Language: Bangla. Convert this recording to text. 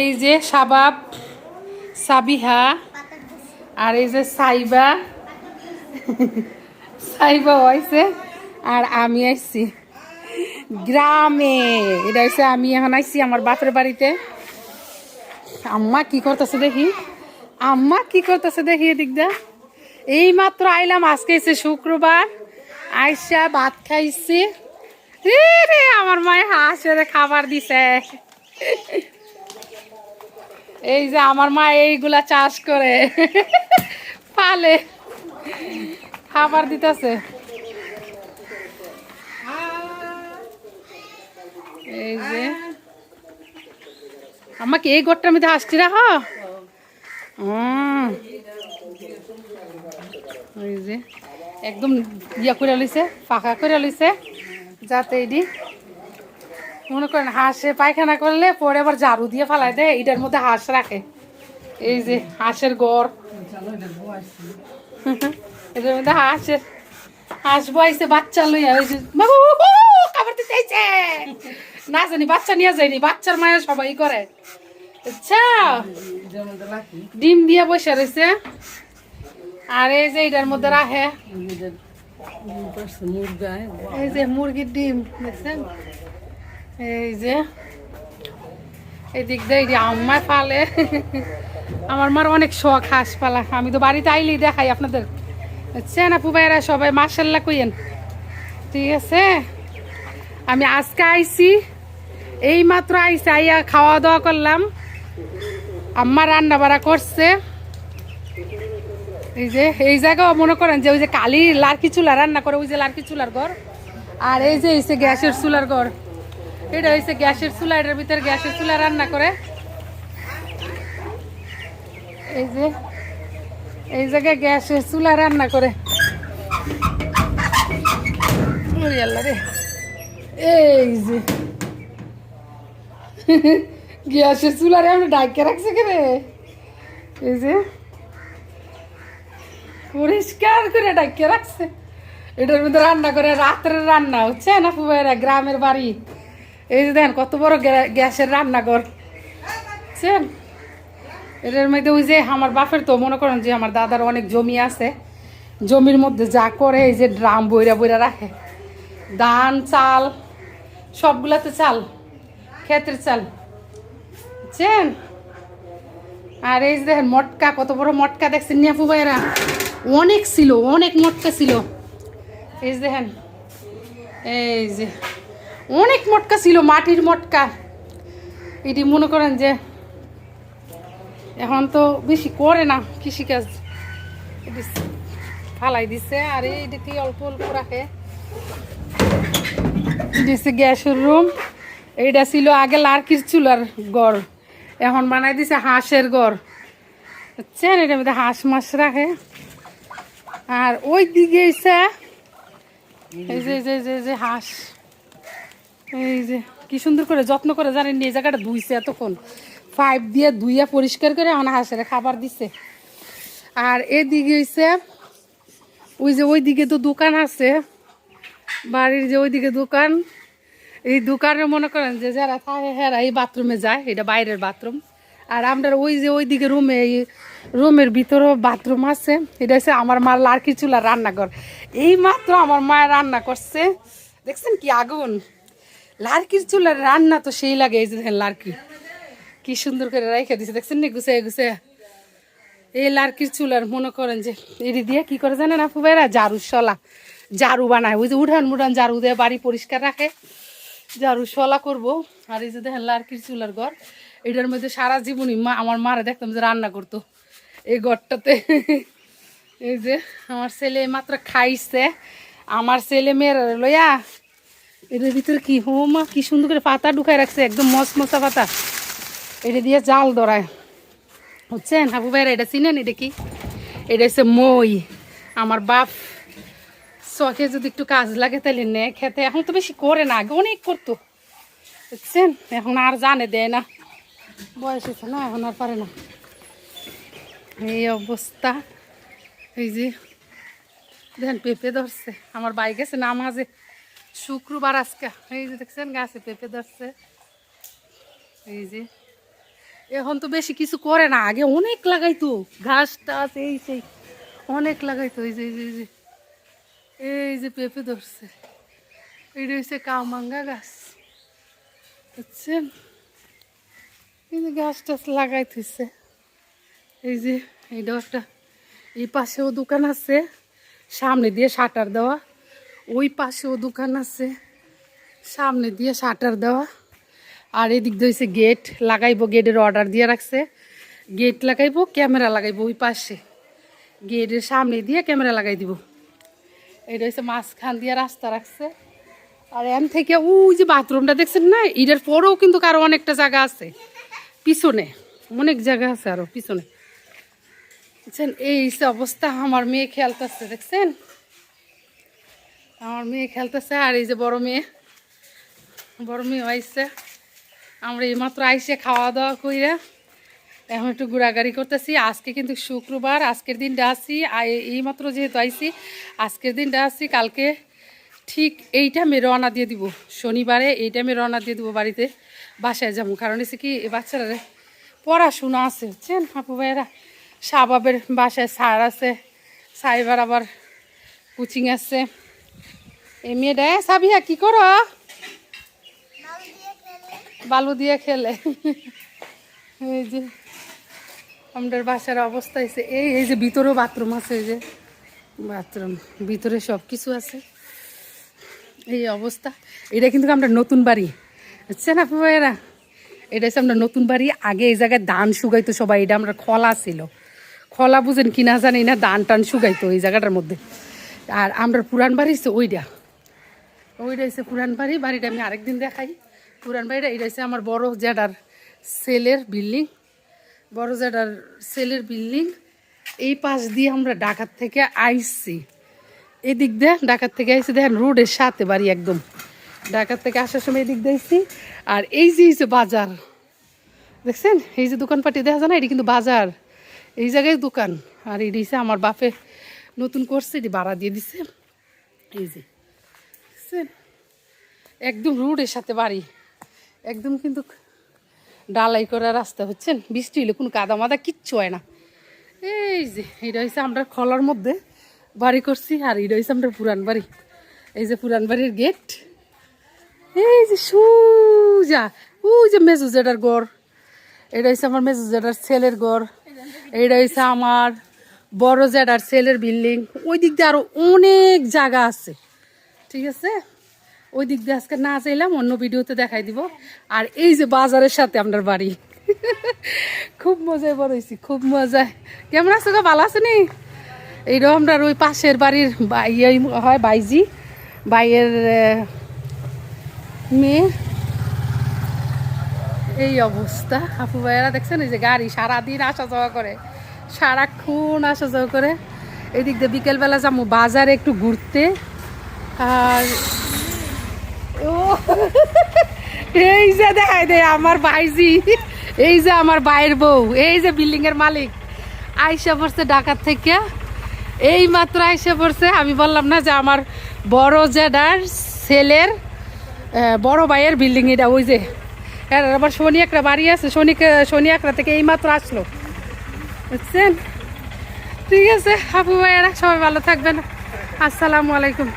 এই যে সাবাব সাবিহা আর এই যে সাইবা। সাইবা হয়েছে আর আমি আইছি গ্রামে। এটা হচ্ছে আমি এখন আইছি আমার বাপের বাড়িতে। আম্মা কি করতেছে দেখি? আম্মা কি করতেছে দেখি এদিক দা এই মাত্র আইলাম, আজকে এসে শুক্রবার। আইসা ভাত খাইছি। রে আমার মায়ের হাঁসের খাবার দিছে। এই যে আমার মা এইগুলা চাষ করে। পালে। খাবার দিতেছে। এই যে। আমাকে এই ঘরটার মধ্যে আসছি রাখ? ওই যে। একদম ইয়া করে লইছে, ফাঁকা করে লইছে। যাতে এটি মনে করেন হাঁসে পায়খানা করলে পরে আবার ঝাড়ু দিয়ে ফালাই দেয় এটার মধ্যে হাঁস রাখে। এই যে হাঁসের গড়। এটার মধ্যে হাঁসের হাঁস বয়সে বাচ্চা লইয়া ওই যে খাবার দিতে। না জানি বাচ্চা নিয়ে যায়নি বাচ্চার মায়ের সবাই করে। আচ্ছা ডিম দিয়ে বসে রয়েছে আর এই যে এটার মধ্যে রাখে। এই যে মুরগির ডিম দেখছেন? এই যে, এদিক দিয়ে এই আম্মায় পালে। আমার মার অনেক শখ হাঁস পালা আমি তো বাড়িতে আইলেই দেখাই আপনাদের। বুঝছেন আপু ভাইরা সবাই মার্শাল্লাহ কইয়েন। ঠিক আছে? আমি আজকে আইছি এই মাত্র আইসি আইয়া খাওয়া দাওয়া করলাম। আম্মা রান্না বাড়া করছে। এই যে, এই জায়গাও মনে করেন যে ওই যে কালি লার্কি চুলা রান্না করে, ওই যে লার্কি চুলার ঘর। আর এই যে হইছে গ্যাসের চুলার ঘর। এটা হইছে গ্যাসের চুলা, এটার ভিতরে গ্যাসের চুলা রান্না করে। এই যে, এই জায়গায় গ্যাসের চুলা রান্না করে। রে। এই যে। গ্যাসের চুলারে আমরা ডাইকে রাখছে কে রে এই যে। পরিষ্কার করে ডাইকে রাখছে। এটার মধ্যে রান্না করে, রাত্রের রান্না হচ্ছে না গ্রামের বাড়ি? এই যে দেখেন, কত বড় গ্যা- গ্যাসের রান্নাঘর। বুঝছেন এটার মধ্যে ওই যে আমার বাপের তো মনে করেন যে আমার দাদার অনেক জমি আছে। জমির মধ্যে যা করে, এই যে ড্রাম বইরা বইরা রাখে। ধান, চাল, সবগুলাতে চাল, ক্ষেতের চাল। বুঝছেন আর এই যে দেখেন, মটকা, কত বড় মটকা দেখছেন নিয়াপু ভাইরা অনেক ছিল, অনেক মটকা ছিল। এই যে দেখেন, এই যে অনেক মটকা ছিল, মাটির মটকা। এটি মনে করেন যে এখন তো বেশি করে না কৃষিকাজ। ফালাই দিছে আর এইটা অল্প অল্প রাখে। দিছে গ্যাসের রুম। এইটা ছিল আগে লার্কির চুলার গড় এখন বানাই দিছে হাঁসের গড় বুঝছেন? এটার মধ্যে হাঁস মাছ রাখে। আর ওই দিকে এই যে যে- যে হাঁস। এই যে, কি সুন্দর করে যত্ন করে জানেন এই জায়গাটা ধুইছে এতক্ষণ। পাইপ দিয়ে ধুইয়া পরিষ্কার করে এখন হাঁসের খাবার দিছে। আর এদিকে হইছে, ওই যে ওইদিকে তো দোকান আছে, বাড়ির যে ওইদিকে দোকান, এই দোকানে মনে করেন যে যারা থাকে হেরা এই বাথরুমে যায়, এটা বাইরের বাথরুম। আর আমরা ওই যে ওইদিকে রুমে, এই রুমের ভিতরেও বাথরুম আছে, এটা হচ্ছে আমার মার লার্কি চুলা রান্নাঘর। এই মাত্র আমার মায়ের রান্না করছে, দেখছেন কি আগুন? লার্কির চুলার রান্না তো সেই লাগে, এই যে দেখেন লার্কি। কি সুন্দর করে রেখে দিছে, দেখছেন নি? গুছে গুছে এই লার্কির চুলার, মনে করেন যে এটি দিয়ে কি করে জানেন আপু ভাইরা? ঝাড়ু শলা। ঝাড়ু বানায়। ওই যে উঠান মুঠান ঝাড়ু দিয়ে বাড়ি পরিষ্কার রাখে। ঝাড়ু শলা করব। আর এই যে দেখেন লার্কির চুলার ঘর। এটার মধ্যে সারা জীবনই মা, আমার মারা দেখতাম যে রান্না করতো। এই ঘরটাতে। এই যে, আমার ছেলে মাত্র খাইছে। আমার ছেলে মেয়েরা লইয়া এটার ভিতরে কি? হো মা, কি সুন্দর করে পাতা ঢুকায় রাখছে, একদম মশমশা পাতা। এটা দিয়ে জাল ধরায়। বুঝছেন? হাবু ভাইরা, এটা চিনেন? এটা কি? এটা হচ্ছে মই। আমার বাপ শখে যদি একটু কাজ লাগে তাহলে নে খেতে। এখন তো বেশি করে না, আগে অনেক করতো। বুঝছেন? এখন আর জানে, দেয় না। বয়স হয়েছে না, এখন আর পারে না। এই অবস্থা। এই যে দেখেন পেঁপে ধরছে। আমার বাইক আছে না, মাঝে শুক্রবার আজকে। এই যে দেখছেন গাছে পেঁপে ধরছে। এই যে। এখন তো বেশি কিছু করে না আগে অনেক লাগাইতো। ঘাস টাস এই সেই অনেক লাগাইতো। এই যে এই যে, এই যে। পেঁপে ধরছে। এটা হচ্ছে কামাঙ্গা গাছ। বুঝছেন? এই যে গাছ টাছ লাগাইতেছে। এই যে এই একটা এই পাশেও দোকান আছে। সামনে দিয়ে শাটার দেওয়া। ওই পাশেও দোকান আছে। সামনে দিয়ে শাটার দেওয়া। আর এদিক দিয়ে হচ্ছে গেট। লাগাইবো গেটের অর্ডার দিয়ে রাখছে। গেট লাগাইবো, ক্যামেরা লাগাইবো ওই পাশে। গেটের সামনে দিয়ে ক্যামেরা লাগাই দিব। এটা হচ্ছে মাঝখান দিয়ে রাস্তা রাখছে। আর এন থেকে ওই যে বাথরুমটা দেখছেন না? এটার পরেও কিন্তু কারও অনেকটা জায়গা আছে। পিছনে। অনেক জায়গা আছে আরও পিছনে। বুঝছেন? এই অবস্থা। আমার মেয়ে খেলতেছে, দেখছেন? আমার মেয়ে খেলতেছে, আর এই যে বড় মেয়ে। বড় মেয়ে আইসে আমরা এইমাত্র আইসে খাওয়া দাওয়া কইরা এখন একটু ঘোরাঘুরি করতেছি। আজকে কিন্তু শুক্রবার, আজকের দিনটা আসি এইমাত্র যেহেতু আইসি আজকের দিনটা আসি কালকে ঠিক এই টাইমে রওনা দিয়ে দিব। শনিবারে এই টাইমে রওনা দিয়ে দিব বাড়িতে। বাসায় যাব। কারণ হচ্ছে কি বাচ্চারা পড়াশোনা আছে, বুঝছেন? আপু ভাইয়েরা শাহবাবের বাসায় স্যার আছে, সাইবার আবার কোচিং আছে। এই মেয়েটা সাবিয়া কি করো? বালু দিয়ে খেলে। এই যে, আমাদের বাসার অবস্থা হয়েছে এই এই যে ভিতরেও বাথরুম আছে, এই যে বাথরুম, ভিতরে সব কিছু আছে। এই অবস্থা। এটা কিন্তু আমরা নতুন বাড়ি বুঝছেন আপু ভাইয়েরা? এটা হচ্ছে আমরা নতুন বাড়ি, আগে এই জায়গায় ধান শুকাইতো সবাই, এটা আমরা খলা ছিল। খলা বুঝেন কিনা জানি না, ধান টান শুকাইতো এই জায়গাটার মধ্যে। আর আমরা পুরান বাড়ি হচ্ছে ওইটা ওইটা হচ্ছে পুরান বাড়ি, বাড়িটা আমি আরেকদিন দেখাই। পুরান বাড়িটা এটা হচ্ছে আমার বড় জেডার সেলের বিল্ডিং। বড় জেডার সেলের বিল্ডিং। এই পাশ দিয়ে আমরা ঢাকার থেকে আইসি। এদিক দিয়ে, ঢাকার থেকে আইসি, দেখেন রোডের সাথে বাড়ি একদম। ঢাকার থেকে আসার সময় এদিক আইসি। আর এই যে হচ্ছে বাজার, দেখছেন? এই যে দোকানপাটি দেখা যায় না? এটি কিন্তু বাজার। এই জায়গায় দোকান। আর এটি আমার বাপে নতুন করছে, এটি ভাড়া দিয়ে দিছে। এই যে। একদম রোডের সাথে বাড়ি। একদম কিন্তু ডালাই করা রাস্তা হচ্ছেন বৃষ্টি হলে কোনো কাদা মাদা কিচ্ছু হয় না। এই যে, এটা হচ্ছে আমরা খলার মধ্যে বাড়ি করছি, আর এটা হয়েছে আমরা পুরান বাড়ি। এই যে পুরান বাড়ির গেট। এই যে সুজা, ওই যে মেজু জেডার গড় এটা হচ্ছে আমার মেজু জেডার ছেলের গড় এটা হচ্ছে আমার বড় জেডার ছেলের বিল্ডিং। ওই দিক দিয়ে আরও অনেক জায়গা আছে। ঠিক আছে? ওই দিক দিয়ে আজকে না চাইলাম, অন্য ভিডিওতে দেখাই দিব। আর এই যে বাজারের সাথে আপনার বাড়ি। খুব মজায় বড় খুব মজায়। কেমন আছো গো, ভালো আছে নি? এইরকম আমরা ওই পাশের বাড়ির বাই হয় বাইজি, বাইয়ের মেয়ে। এই অবস্থা। আপু ভাইয়েরা দেখছেন, এই যে গাড়ি সারাদিন আসা যাওয়া করে, সারাক্ষণ আসা যাওয়া করে। এদিক দিয়ে বিকেলবেলা যাব বাজারে একটু ঘুরতে। আর এই যে দেখায় দে আমার ভাইজি, এই যে আমার বাইয়ের বউ, এই যে বিল্ডিং এর মালিক। আইসা পড়ছে ঢাকার থেকে। এই মাত্র আইসা পড়ছে, আমি বললাম না যে আমার বড় জেডার ছেলের বড় ভাইয়ের বিল্ডিং এটা, ওই যে। আবার শনি একটা বাড়ি আছে শনি শনি একটা থেকে এই মাত্র আসলো। বুঝছেন? ঠিক আছে, আপু ভাইয়েরা, সবাই ভালো থাকবেন। আসসালামু আলাইকুম।